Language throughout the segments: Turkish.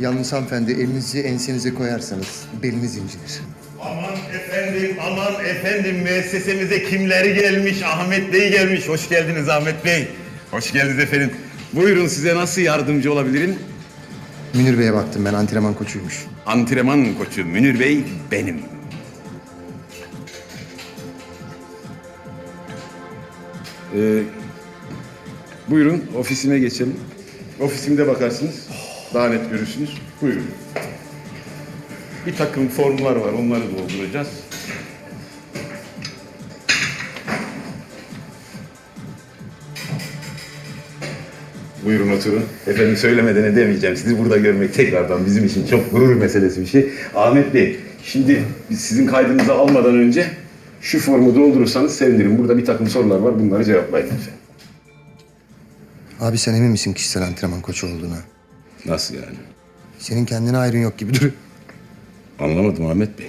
Yalnız hanımefendi elinizi ensenize koyarsanız beliniz incinir. Aman efendim, aman efendim müessesemize kimleri gelmiş? Ahmet Bey gelmiş. Hoş geldiniz Ahmet Bey. Hoş geldiniz efendim. Buyurun size nasıl yardımcı olabilirim? Münir Bey'e baktım ben antrenman koçuymuş. Antrenman koçu Münir Bey benim. Ee, buyurun ofisime geçelim. Ofisimde bakarsınız. Daha net görürsünüz. Buyurun. Bir takım formlar var. Onları dolduracağız. Buyurun oturun. Efendim söylemeden edemeyeceğim. Sizi burada görmek tekrardan bizim için çok gurur meselesi bir şey. Ahmet Bey, şimdi biz sizin kaydınızı almadan önce şu formu doldurursanız sevinirim. Burada bir takım sorular var. Bunları cevaplayın lütfen. Abi sen emin misin kişisel antrenman koçu olduğuna? Nasıl yani? Senin kendine ayrın yok gibi duruyor. Anlamadım Ahmet Bey.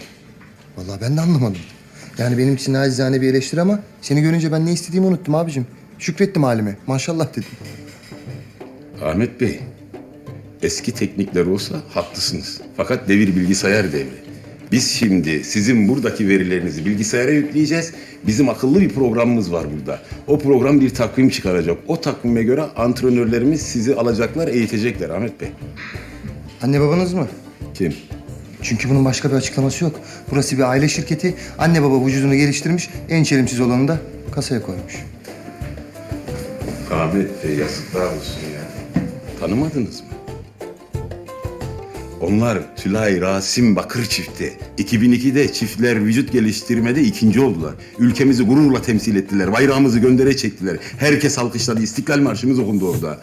Vallahi ben de anlamadım. Yani benim için nacizane bir eleştiri ama seni görünce ben ne istediğimi unuttum abicim. Şükrettim halime. Maşallah dedim. Ahmet Bey, eski teknikler olsa haklısınız. Fakat devir bilgisayar devri. Biz şimdi sizin buradaki verilerinizi bilgisayara yükleyeceğiz. Bizim akıllı bir programımız var burada. O program bir takvim çıkaracak. O takvime göre antrenörlerimiz sizi alacaklar, eğitecekler Ahmet Bey. Anne babanız mı? Kim? Çünkü bunun başka bir açıklaması yok. Burası bir aile şirketi. Anne baba vücudunu geliştirmiş. En çelimsiz olanı da kasaya koymuş. Ahmet Bey yazıklar olsun ya. Tanımadınız mı? Onlar Tülay Rasim Bakır çifti. 2002'de çiftler vücut geliştirmede ikinci oldular. Ülkemizi gururla temsil ettiler. Bayrağımızı göndere çektiler. Herkes alkışladı. İstiklal Marşımız okundu orada.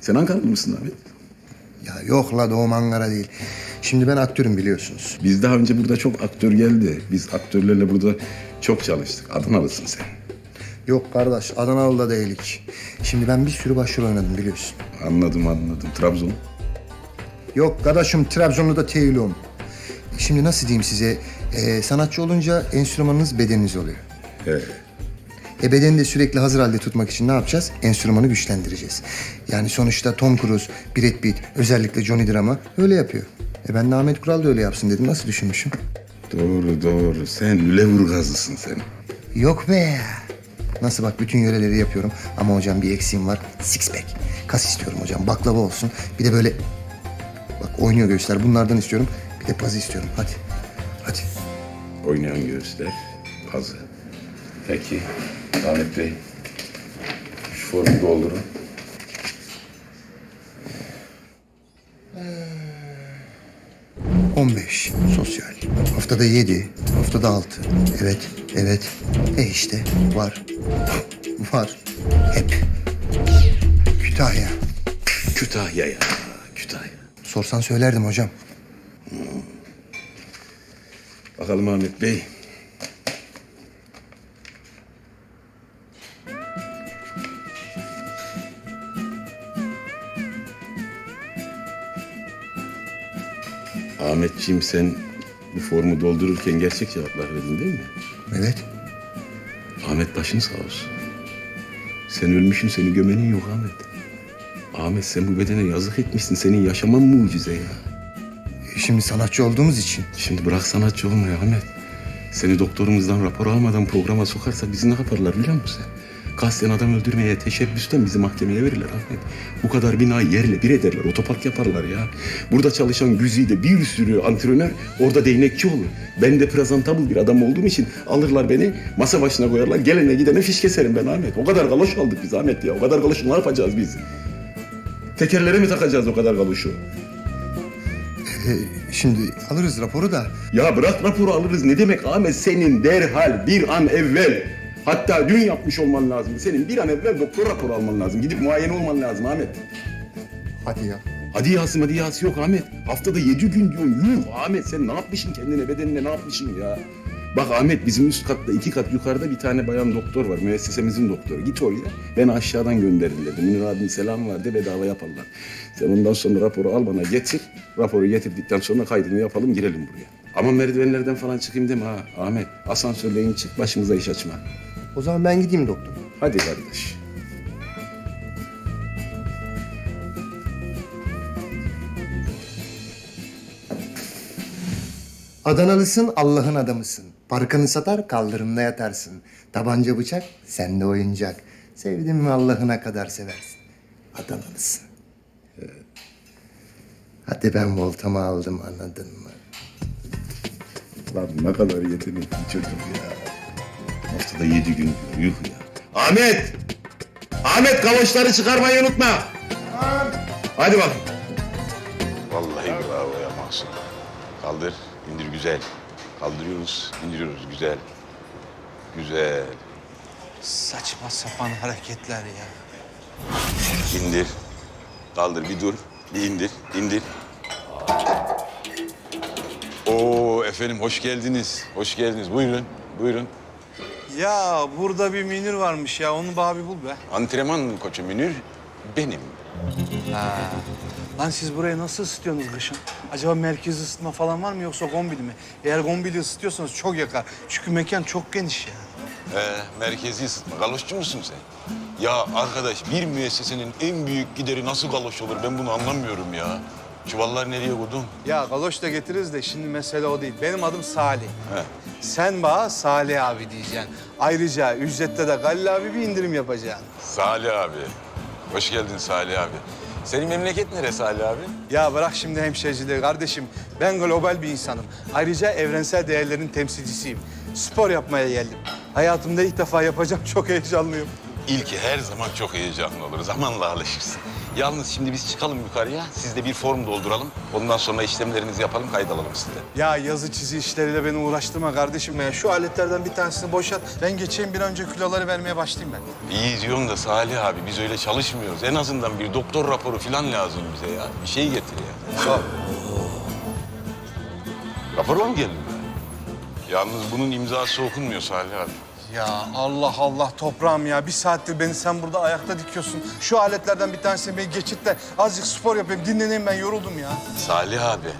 Sen Ankaralı mısın Ahmet? Ya yok la doğum Ankara değil. Şimdi ben aktörüm biliyorsunuz. Biz daha önce burada çok aktör geldi. Biz aktörlerle burada çok çalıştık. Adanalısın sen. Yok kardeş Adanalı'da değilik. Şimdi ben bir sürü başrol oynadım biliyorsun. Anladım anladım. Trabzon. Yok kardeşim Trabzonlu'da değilim. Şimdi nasıl diyeyim size? Ee, sanatçı olunca enstrümanınız bedeniniz oluyor. He. E bedeni de sürekli hazır halde tutmak için ne yapacağız? Enstrümanı güçlendireceğiz. Yani sonuçta Tom Cruise, Brad Pitt, özellikle Johnny Drama öyle yapıyor. E ben de Ahmet Kural da öyle yapsın dedim. Nasıl düşünmüşüm? Doğru doğru. Sen Lüleburgazlısın sen. Yok be. Nasıl bak bütün yöreleri yapıyorum. Ama hocam bir eksiğim var. Six pack. Kas istiyorum hocam. Baklava olsun. Bir de böyle... Bak oynuyor göğüsler. Bunlardan istiyorum. Bir de pazı istiyorum. Hadi. Hadi. Oynayan göğüsler, pazı. Peki, Ahmet Bey. Şu formu doldurun. On beş. Sosyal. Haftada yedi. Haftada altı. Evet. Evet. E işte. Var. Var. Hep. Kütahya. Kütahya ya, Kütahya. Sorsan söylerdim hocam. Bakalım Ahmet Bey. Ahmetciğim sen bu formu doldururken gerçek cevaplar verdin değil mi? Evet. Ahmet başın sağ olsun. Sen ölmüşsün, seni gömenin yok Ahmet. Ahmet sen bu bedene yazık etmişsin. Senin yaşaman mucize ya. Şimdi sanatçı olduğumuz için. Şimdi bırak sanatçı olmayı Ahmet. Seni doktorumuzdan rapor almadan programa sokarsa bizi ne yaparlar biliyor musun? Kasten adam öldürmeye teşebbüsten bizi mahkemeye verirler Ahmet. Bu kadar binayı yerle bir ederler, otopark yaparlar ya. Burada çalışan güzide bir sürü antrenör orada değnekçi olur. Ben de presentable bir adam olduğum için alırlar beni masa başına koyarlar. Gelene gidene fiş keserim ben Ahmet. O kadar galoş aldık biz Ahmet ya. O kadar galoşu ne yapacağız biz? Tekerlere mi takacağız o kadar galoşu? E, şimdi alırız raporu da. Ya bırak raporu alırız. Ne demek Ahmet? Senin derhal bir an evvel hatta dün yapmış olman lazım. Senin bir an evvel doktor raporu alman lazım. Gidip muayene olman lazım Ahmet. Hadi ya. Hadi yasım hadi yası yok Ahmet. Haftada yedi gün diyorsun. Yuh Ahmet sen ne yapmışsın kendine bedenine ne yapmışsın ya? Bak Ahmet bizim üst katta iki kat yukarıda bir tane bayan doktor var. Müessesemizin doktoru. Git oraya. Beni aşağıdan gönderin dedi. Münir abinin selam vardı bedava yaparlar. Sen ondan sonra raporu al bana getir. Raporu getirdikten sonra kaydını yapalım girelim buraya. Ama merdivenlerden falan çıkayım deme ha Ahmet. Asansörle in çık başımıza iş açma. O zaman ben gideyim doktor. Hadi kardeş. Adanalısın, Allah'ın adamısın. Parkanı satar, kaldırımda yatarsın. Tabanca bıçak, sende oyuncak. Sevdin mi Allah'ına kadar seversin. Adanalısın. Ee, Hadi ben voltamı aldım anladın mı? Lan ne kadar yetenekli çocuk ya. Haftada yedi gün. Yuh ya. Ahmet! Ahmet kavaşları çıkarmayı unutma. Hadi bak. Vallahi bravo ya Mahsun. Kaldır, indir güzel. Kaldırıyoruz, indiriyoruz güzel. Güzel. Saçma sapan hareketler ya. İndir. Kaldır bir dur. Bir indir, indir. Oo efendim hoş geldiniz. Hoş geldiniz. Buyurun, buyurun. Ya burada bir Münir varmış ya. Onu bana bir bul be. Antrenman koçu Münir benim. Lan siz burayı nasıl ısıtıyorsunuz kışın? Acaba merkez ısıtma falan var mı yoksa gombili mi? Eğer gombili ısıtıyorsanız çok yakar. Çünkü mekan çok geniş ya. Ee, merkezi ısıtma. Galoşçu musun sen? Ya arkadaş bir müessesenin en büyük gideri nasıl galoş olur ben bunu anlamıyorum ya. Çuvallar nereye koydun? Ya galoş da getiririz de şimdi mesele o değil. Benim adım Salih. He. Sen bana Salih abi diyeceksin. Ayrıca ücrette de Galil abi bir indirim yapacaksın. Salih abi. Hoş geldin Salih abi. Senin memleket nere Salih abi? Ya bırak şimdi hemşehriliği kardeşim. Ben global bir insanım. Ayrıca evrensel değerlerin temsilcisiyim. Spor yapmaya geldim. Hayatımda ilk defa yapacağım. Çok heyecanlıyım. İlki her zaman çok heyecanlı olur. Zamanla alışırsın. Yalnız şimdi biz çıkalım yukarıya. Siz de bir form dolduralım. Ondan sonra işlemlerinizi yapalım, kaydalalım sizde. Ya yazı çizi işleriyle beni uğraştırma kardeşim ya. Şu aletlerden bir tanesini boşalt. Ben geçeyim bir an önce kiloları vermeye başlayayım ben. İyi diyorsun da Salih abi biz öyle çalışmıyoruz. En azından bir doktor raporu falan lazım bize ya. Bir şey getir ya. Sağ ol. Raporla mı geldin? Yalnız bunun imzası okunmuyor Salih abi. Ya Allah Allah toprağım ya. Bir saattir beni sen burada ayakta dikiyorsun. Şu aletlerden bir tanesini beni geçit de azıcık spor yapayım. Dinleneyim ben yoruldum ya. Salih abi,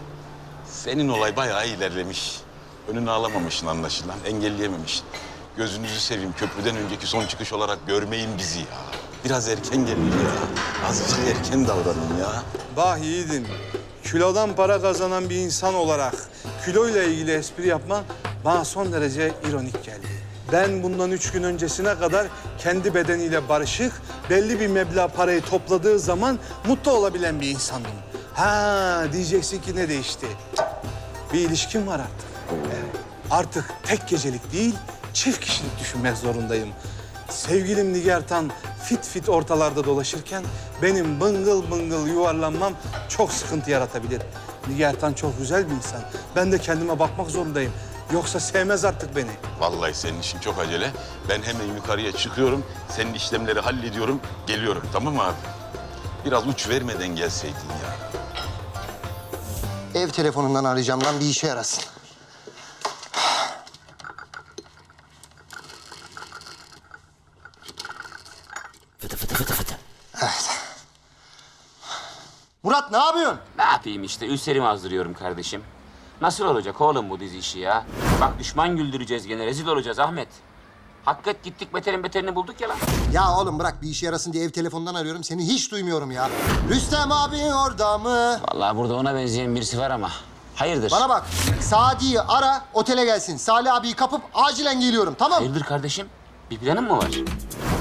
senin olay bayağı ilerlemiş. Önünü alamamışsın anlaşılan, engelleyememişsin. Gözünüzü seveyim, köprüden önceki son çıkış olarak görmeyin bizi ya. Biraz erken gelin ya. Azıcık erken davranın ya. Bah yiğidim. Kilodan para kazanan bir insan olarak kiloyla ilgili espri yapman bana son derece ironik geldi. Ben bundan üç gün öncesine kadar kendi bedeniyle barışık, belli bir meblağ parayı topladığı zaman mutlu olabilen bir insandım. Ha diyeceksin ki ne değişti? Bir ilişkim var artık. Artık tek gecelik değil, çift kişilik düşünmek zorundayım. Sevgilim Nigertan fit fit ortalarda dolaşırken benim bıngıl bıngıl yuvarlanmam çok sıkıntı yaratabilir. Nigertan çok güzel bir insan. Ben de kendime bakmak zorundayım. Yoksa sevmez artık beni. Vallahi senin işin çok acele. Ben hemen yukarıya çıkıyorum, senin işlemleri hallediyorum, geliyorum. Tamam mı abi? Biraz uç vermeden gelseydin ya. Ev telefonundan arayacağım lan bir işe yarasın. Evet. Murat ne yapıyorsun? Ne yapayım işte üstlerimi azdırıyorum kardeşim. Nasıl olacak oğlum bu dizi işi ya? Bak düşman güldüreceğiz gene rezil olacağız Ahmet. Hakikat gittik beterin beterini bulduk ya lan. Ya oğlum bırak bir işe yarasın diye ev telefonundan arıyorum. Seni hiç duymuyorum ya. Rüstem abi orada mı? Vallahi burada ona benzeyen birisi var ama. Hayırdır? Bana bak. Sadi'yi ara otele gelsin. Salih abiyi kapıp acilen geliyorum tamam mı? Hayırdır kardeşim? Bir planın mı var?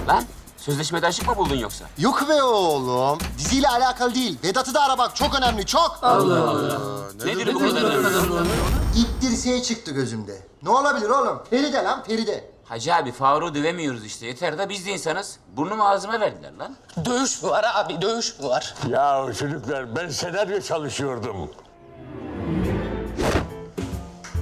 Lan sözleşmede aşık mı buldun yoksa? Yok be oğlum. Diziyle alakalı değil. Vedat'ı da ara bak çok önemli çok. Nedir bu kadar? İp dirseğe çıktı gözümde. Ne olabilir oğlum? Feride lan Feride. Hacı abi Faruk'u dövemiyoruz işte. Yeter de biz de insanız. Burnumu ağzıma verdiler lan. Dövüş var abi, dövüş var. Ya çocuklar ben senaryo çalışıyordum.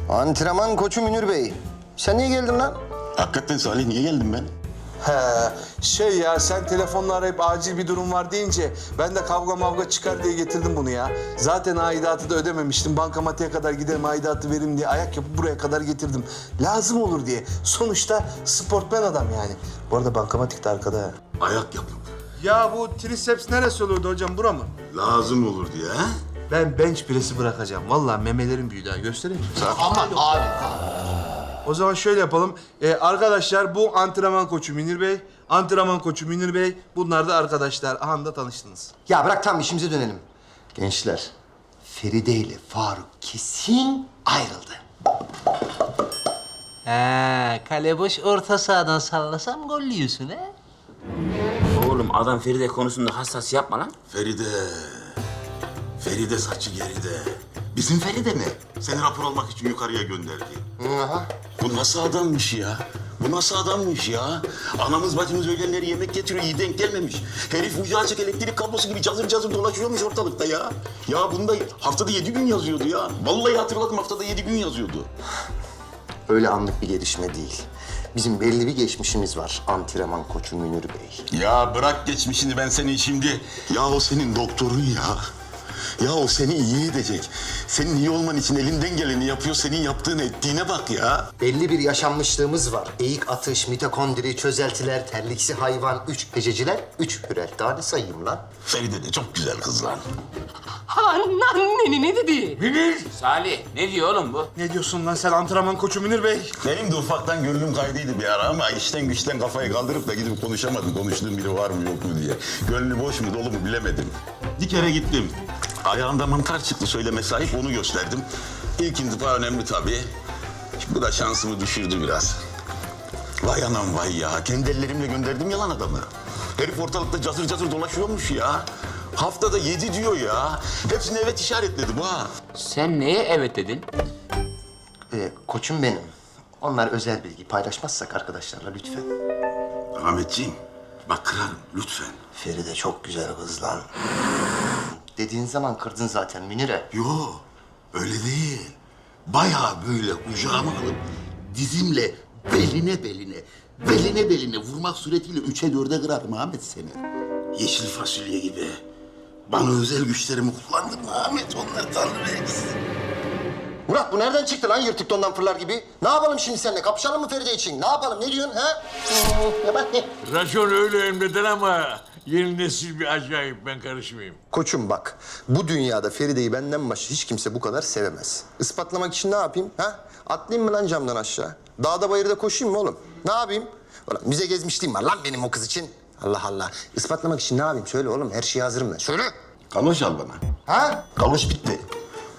Antrenman koçu Münir Bey. Sen niye geldin lan? Hakikaten Salih niye geldim ben? He, şey ya sen telefonla arayıp acil bir durum var deyince ben de kavga mavga çıkar diye getirdim bunu ya. Zaten aidatı da ödememiştim. Bankamatiğe kadar giderim aidatı verim diye ayak yapıp buraya kadar getirdim. Lazım olur diye. Sonuçta sportmen adam yani. Bu arada bankamatik de arkada. ha. Ayak yapıp Ya bu triceps neresi oluyordu hocam? Bura mı? lazım olur diye ha? Ben bench press'i bırakacağım. Vallahi memelerim büyüdü ha. Göstereyim mi? Aman abi. O zaman şöyle yapalım. Ee, arkadaşlar bu antrenman koçu Münir Bey. Antrenman koçu Münir Bey. Bunlar da arkadaşlar. Aha da tanıştınız. Ya bırak tam işimize dönelim. Gençler, Feride ile Faruk kesin ayrıldı. Ha, kale boş orta sahadan sallasam gol yiyorsun ha? Oğlum adam Feride konusunda hassas yapma lan. Feride. Feride saçı geride. Bizim Feride mi? Seni rapor almak için yukarıya gönderdi. Aha. Bu nasıl adammış ya? Bu nasıl adammış ya? Anamız bacımız öğlenleri yemek getiriyor, iyi denk gelmemiş. Herif açık elektrik kablosu gibi cazır cazır dolaşıyormuş ortalıkta ya. Ya bunda haftada yedi gün yazıyordu ya. Vallahi hatırladım haftada yedi gün yazıyordu. Öyle anlık bir gelişme değil. Bizim belli bir geçmişimiz var. Antrenman koçu Münir Bey. Ya bırak geçmişini ben senin şimdi. Ya o senin doktorun ya. Ya o seni iyi edecek. Senin iyi olman için elinden geleni yapıyor. Senin yaptığın ettiğine bak ya. Belli bir yaşanmışlığımız var. Eğik atış, mitokondri, çözeltiler, terliksi hayvan, üç gececiler, üç hürel. Daha ne sayayım lan? Feride de çok güzel kız lan. Anneni ne dedi? Salih ne diyor oğlum bu? Ne diyorsun lan sen antrenman koçu Münir Bey? Benim de ufaktan gönlüm kaydıydı bir ara ama işten güçten kafayı kaldırıp da gidip konuşamadım. Konuştuğum biri var mı yok mu diye. Gönlü boş mu dolu mu bilemedim. Bir kere gittim. Ayağımda mantar çıktı söyleme sahip onu gösterdim. İlk intiba önemli tabii. Bu da şansımı düşürdü biraz. Vay anam vay ya. Kendi ellerimle gönderdim yalan adamı. Herif ortalıkta cazır cazır dolaşıyormuş ya. Haftada yedi diyor ya. Hepsini evet işaretledi bu ha. Sen neye evet dedin? Ee, koçum benim. Onlar özel bilgi paylaşmazsak arkadaşlarla lütfen. Ahmetciğim bak kırarım lütfen. Feride çok güzel kız lan. Dediğin zaman kırdın zaten Münir'e. Yo, öyle değil. Bayağı böyle kucağıma alıp dizimle beline beline, beline beline vurmak suretiyle üçe dörde kırarım Ahmet seni. Yeşil fasulye gibi. Bana özel güçlerimi kullandım Ahmet, onlar tanrı vergisi. Murat bu nereden çıktı lan yırtık dondan fırlar gibi? Ne yapalım şimdi seninle? Kapışalım mı Feride için? Ne yapalım? Ne diyorsun ha? Ne bak ne? Rajon öyle emreder ama yeni nesil bir acayip ben karışmayayım. Koçum bak, bu dünyada Feride'yi benden başka hiç kimse bu kadar sevemez. Ispatlamak için ne yapayım ha? Atlayayım mı lan camdan aşağı? Dağda bayırda koşayım mı oğlum? Ne yapayım? Ulan müze gezmişliğim var lan benim o kız için. Allah Allah. Ispatlamak için ne yapayım? Söyle oğlum, her şeye hazırım ben. Söyle. Galoş al bana. Ha? Galoş bitti.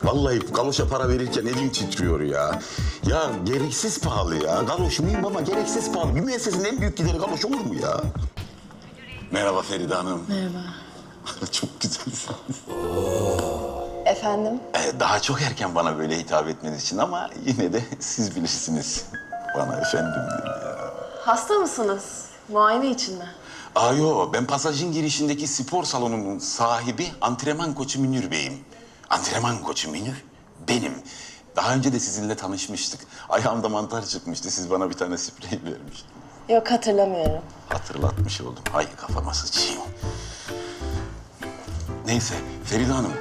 Vallahi galoşa para verirken elim titriyor ya. Ya gereksiz pahalı ya. Galoş muyum ama gereksiz pahalı. Bir müessesenin en büyük gideri galoş olur mu ya? Merhaba Feride Hanım. Merhaba. Çok güzelsiniz. Efendim? Ee, daha çok erken bana böyle hitap etmeniz için ama yine de siz bilirsiniz. Bana efendim dedi ya. Hasta mısınız? Muayene için mi? Aa yo, ben pasajın girişindeki spor salonunun sahibi antrenman koçu Münir Bey'im. Antrenman koçu Münir benim. Daha önce de sizinle tanışmıştık. Ayağımda mantar çıkmıştı. Siz bana bir tane sprey vermiştiniz. Yok hatırlamıyorum. Hatırlatmış oldum. Ay kafama sıçayım. Neyse Feride Hanım.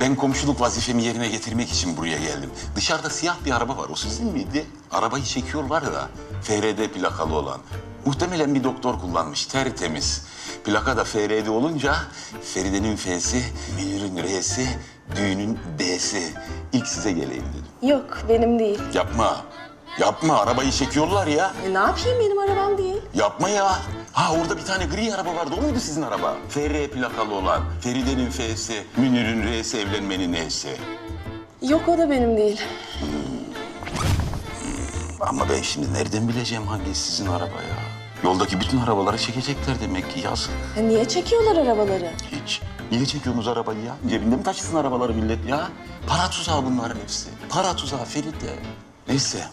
Ben komşuluk vazifemi yerine getirmek için buraya geldim. Dışarıda siyah bir araba var. O sizin miydi? Arabayı çekiyorlar da FRD plakalı olan. Muhtemelen bir doktor kullanmış. Tertemiz. Plaka da FRD olunca Feride'nin F'si, Münir'in R'si, düğünün D'si. İlk size geleyim dedim. Yok benim değil. Yapma. Yapma. Arabayı çekiyorlar ya. E, ne yapayım benim arabam değil. Yapma ya. Ha orada bir tane gri araba vardı. O muydu sizin araba? FR plakalı olan. Feride'nin F'si, Münir'in R'si, evlenmenin N'si. Yok o da benim değil. Ama ben şimdi nereden bileceğim hangisi sizin araba ya? Yoldaki bütün arabaları çekecekler demek ki yazık. E, niye çekiyorlar arabaları? Hiç. Niye çekiyorsunuz arabayı ya? Cebinde mi taşısın arabaları millet ya? Para tuzağı bunların hepsi. Para tuzağı Feride. Neyse.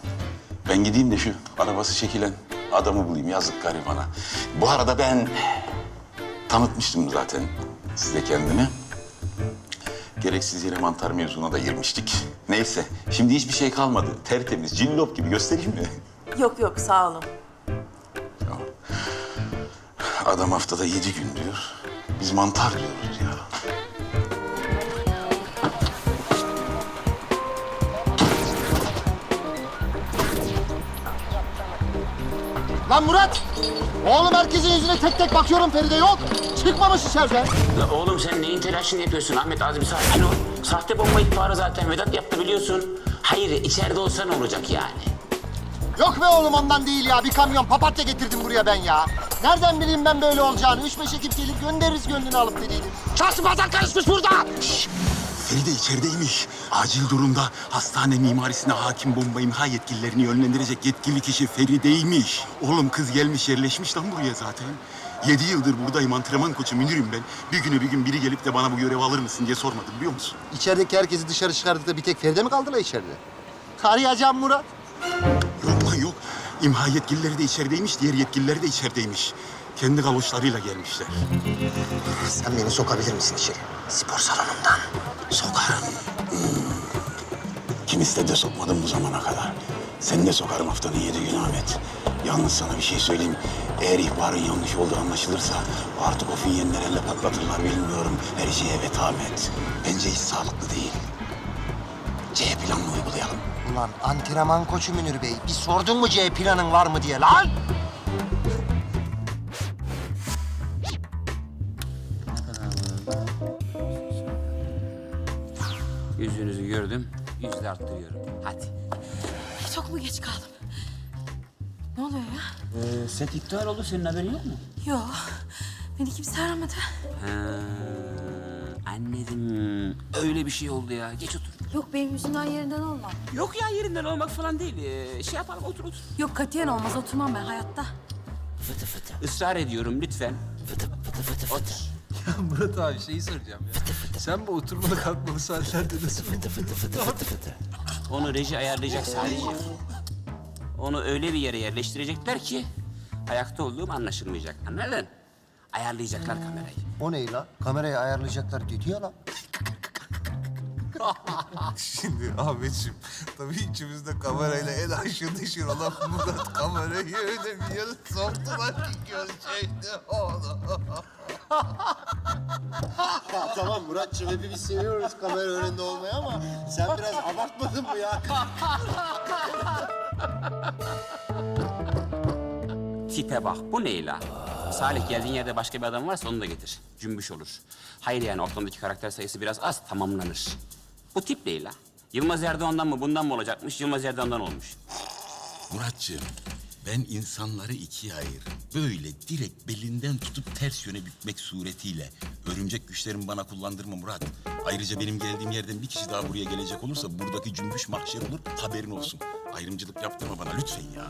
Ben gideyim de şu arabası çekilen adamı bulayım. Yazık garibana. Bu arada ben tanıtmıştım zaten size kendimi. Gereksiz yere mantar mevzuna da girmiştik. Neyse. Şimdi hiçbir şey kalmadı. Tertemiz, cillop gibi göstereyim mi? Yok yok sağ olun. Adam haftada yedi gün diyor. Biz mantar diyoruz ya. Lan Murat! Oğlum herkesin yüzüne tek tek bakıyorum Feride yok. Çıkmamış içeriden. La oğlum sen neyin telaşını yapıyorsun Ahmet? Az bir sakin ol. Sahte bomba ihbarı zaten Vedat yaptı biliyorsun. Hayır içeride olsa ne olacak yani? Yok be oğlum ondan değil ya. Bir kamyon papatya getirdim buraya ben ya. Nereden bileyim ben böyle olacağını? Üç beş ekip gelip göndeririz gönlünü alıp dediydim. Çarşı pazar karışmış burada. Feride içerideymiş. Acil durumda hastane mimarisine hakim bomba imha yetkililerini yönlendirecek yetkili kişi Feride'ymiş. Oğlum kız gelmiş yerleşmiş lan buraya zaten. Yedi yıldır buradayım antrenman koçu Münir'im ben. Bir güne bir gün biri gelip de bana bu görevi alır mısın diye sormadım biliyor musun? İçerideki herkesi dışarı çıkardık da bir tek Feride mi kaldı la içeride? Karayacağım Murat. İmha yetkilileri de içerideymiş, diğer yetkililer de içerideymiş. Kendi galoşlarıyla gelmişler. Sen beni sokabilir misin içeri? Spor salonundan. Sokarım. Hmm. Kim istedi de sokmadım bu zamana kadar. Seni de sokarım haftanın yedi günü Ahmet. Yalnız sana bir şey söyleyeyim. Eğer ihbarın yanlış olduğu anlaşılırsa artık o finyenler elle patlatırlar bilmiyorum. Her şeye evet Ahmet. Bence hiç sağlıklı değil. C planını uygulayalım. Ulan antrenman koçu Münir Bey. Bir sordun mu C planın var mı diye lan? Yüzünüzü gördüm. Yüzde arttırıyorum. Hadi. Çok mu geç kaldım? Ne oluyor ya? Ee, set iptal oldu. Senin haberin yok mu? Yok. Beni kimse aramadı. Ha, anladım. Öyle bir şey oldu ya. Geç otur. Yok benim yüzümden yerinden olmam. Yok ya yerinden olmak falan değil. Ee, şey yapalım otur otur. Yok katiyen olmaz oturmam ben hayatta. Fıtı fıtı. Israr ediyorum lütfen. Fıtı fıtı fıtı fıtı. Otur. Murat abi şeyi soracağım ya. Sen bu oturmalı kalkmalı saatlerde nasıl Fıtı fıtı fıtı fıtı fıtı. Onu reji ayarlayacak sadece. Onu öyle bir yere yerleştirecekler ki ayakta olduğum anlaşılmayacak. Anladın? Ayarlayacaklar kamerayı. O ne la? Kamerayı ayarlayacaklar dedi ya la. Şimdi Ahmetciğim, tabii içimizde kamerayla en aşırı dışır olan Murat kamerayı öyle bir yere soktular ki görecekti onu. tamam Muratçım hepimiz seviyoruz kamera önünde olmayı ama sen biraz abartmadın mı ya? Tipe bak bu ne la? Salih geldiğin yerde başka bir adam varsa onu da getir. Cümbüş olur. Hayır yani ortamdaki karakter sayısı biraz az tamamlanır. Bu tip ne la? Yılmaz Erdoğan'dan mı bundan mı olacakmış? Yılmaz Erdoğan'dan olmuş. Muratcığım, ben insanları ikiye ayır. Böyle direkt belinden tutup ters yöne bükmek suretiyle. Örümcek güçlerimi bana kullandırma Murat. Ayrıca benim geldiğim yerden bir kişi daha buraya gelecek olursa buradaki cümbüş mahşer olur, haberin olsun. Ayrımcılık yaptırma bana lütfen ya.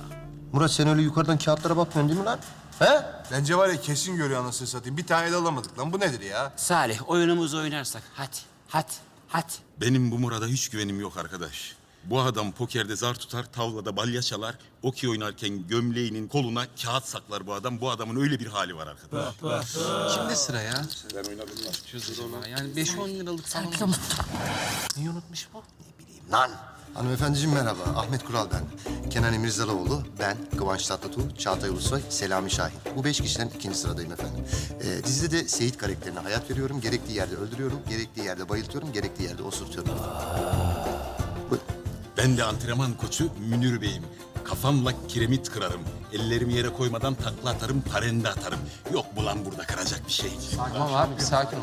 Murat sen öyle yukarıdan kağıtlara bakmıyorsun değil mi lan? He? Bence var ya kesin görüyor anasını satayım. Bir tane de alamadık lan. Bu nedir ya? Salih oyunumuzu oynarsak hadi hadi hadi. Benim bu Murat'a hiç güvenim yok arkadaş. Bu adam pokerde zar tutar, tavlada balya çalar, okey oynarken gömleğinin koluna kağıt saklar bu adam. Bu adamın öyle bir hali var arkadaş. Kimde sıra ya? Ben oynadım acaba? Yani 5-10 liralık falan. Neyi unutmuş bu? Lan. Hanımefendiciğim merhaba. Ahmet Kural ben. Kenan Emirzaloğlu, ben, Kıvanç Tatlıtuğ, Çağatay Ulusoy, Selami Şahin. Bu beş kişiden ikinci sıradayım efendim. Ee, dizide de Seyit karakterine hayat veriyorum. Gerektiği yerde öldürüyorum, gerektiği yerde bayıltıyorum, gerektiği yerde osurtuyorum. Bu, Ben de antrenman koçu Münir Bey'im. Kafamla kiremit kırarım. Ellerimi yere koymadan takla atarım, parende atarım. Yok bu lan burada kıracak bir şey. Tamam abi bir sakin ol.